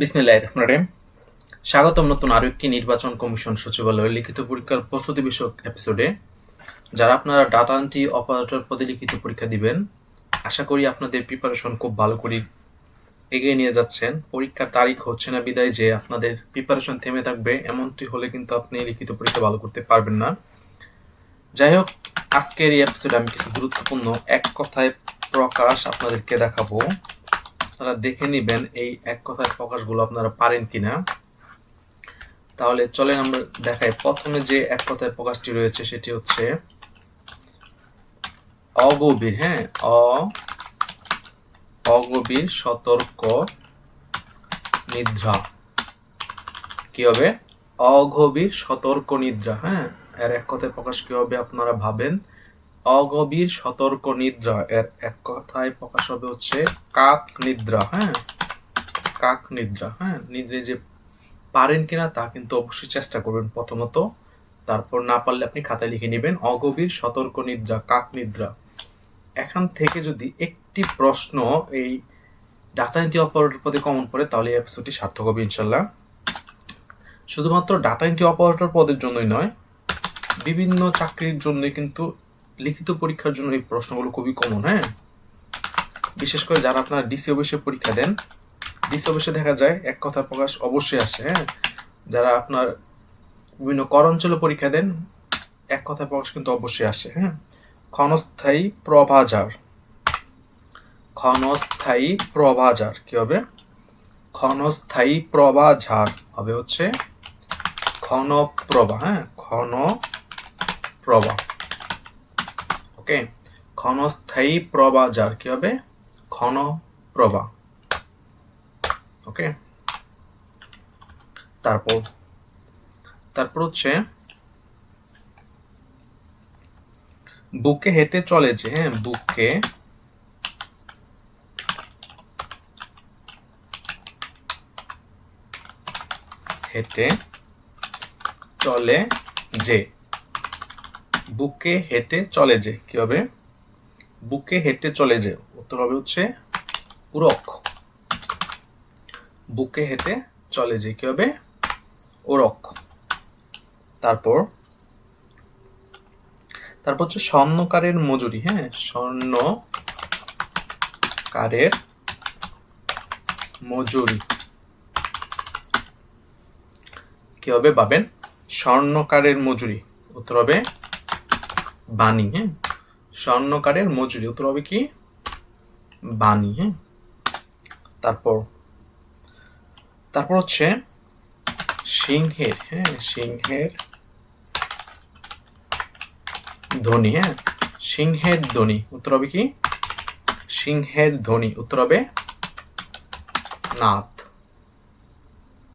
বিসমিল্লাহ রহমান স্বাগতম নতুন আরও একটি নির্বাচন কমিশন সচিবালয়ের লিখিত পরীক্ষার প্রস্তুতি বিষয়ক এপিসোডে যারা আপনারা ডাটা এন্ট্রি অপারেটর পদে লিখিত পরীক্ষা দিবেন, আশা করি আপনাদের প্রিপারেশন খুব ভালো করে এগিয়ে নিয়ে যাচ্ছেন। পরীক্ষার তারিখ হচ্ছে না বিদায় যে আপনাদের প্রিপারেশন থেমে থাকবে, এমনটি হলে কিন্তু আপনি লিখিত পরীক্ষা ভালো করতে পারবেন না। যাই হোক, আজকের এই এপিসোডে আমি কিছু গুরুত্বপূর্ণ এক কথায় প্রকাশ আপনাদেরকে দেখাবো। আপনারা দেখে নিবেন এই এক কথায় প্রকাশগুলো আপনারা পারেন কিনা। তাহলে চলেন আমরা দেখাই। প্রথমে যে এক কথায় প্রকাশটি রয়েছে সেটি হচ্ছে, অগভীর হ্যাঁ অ, অগভীর সতর্ক নিদ্রা। কি হবে? অগভীর সতর্ক নিদ্রা হ্যাঁ এর এক কথায় প্রকাশ কি হবে আপনারা ভাবেন? অগভীর সতর্ক নিদ্রা। এর এক কথায় প্রকাশ হবে হচ্ছে কাক নিদ্রা হ্যাঁ? কাক নিদ্রা হ্যাঁ? নিদ্রে যে পারেন কিনা তা কিন্তু অবশ্যই চেষ্টা করবেন প্রথমত। তারপর না পারলে আপনি খাতায় লিখে নেবেন, অগভীর সতর্ক নিদ্রা, কাক নিদ্রা। এখান থেকে যদি একটি প্রশ্ন এই ডাটা এন্ট্রি অপারেটর পদে কমন পড়ে, তাহলে এই এপিসোডটি সার্থক হবে ইনশাল্লাহ শুধুমাত্র ডাটা এন্ট্রি অপারেটর পদের জন্যই নয়, বিভিন্ন চাকরির জন্য কিন্তু লিখিত পরীক্ষার জন্য এই প্রশ্নগুলো খুবই কমন হ্যাঁ? বিশেষ করে যারা আপনার ডিসি অফিসে পরীক্ষা দেন ডিসি অফিসে দেখা যায় এক কথা প্রকাশ অবশ্যই আসে হ্যাঁ? যারা আপনার বিভিন্ন কর অঞ্চলে পরীক্ষা দেন, এক কথা প্রকাশ কিন্তু অবশ্যই আসে হ্যাঁ? ক্ষণস্থায়ী প্রভাজার। ক্ষণস্থায়ী প্রভাজার কি হবে? ক্ষণস্থায়ী প্রভাঝার হবে হচ্ছে ক্ষণপ্রভা হ্যাঁ? ক্ষণ প্রভা ওকে, ক্ষণস্থায়ী প্রভা যার, কি হবে? ক্ষণ প্রভা ওকে, তারপর তারপর হচ্ছে, বুকে হেঁটে চলে যে হ্যাঁ বুকে হেঁটে চলে যে। বুকে হেঁটে চলে যে, কি হবে? বুকে হেঁটে চলে যে, উত্তর হবে হচ্ছে উরক। বুকে হেঁটে চলে যে, কি হবে? ওরক তারপর তারপর হচ্ছে স্বর্ণকারের মজুরি হ্যাঁ? স্বর্ণকারের মজুরি। কি হবে? পাবেন স্বর্ণকারের মজুরি। উত্তর হবে বাণী হ্যাঁ? স্বর্ণকারের মজুরি। উত্তর হবে কি? বাণী হ্যাঁ? তারপর তারপর হচ্ছে সিংহের হ্যাঁ? সিংহের ধ্বনি হ্যাঁ? সিংহের ধ্বনি। উত্তর হবে কি? সিংহের ধ্বনি। উত্তর হবে নাথ।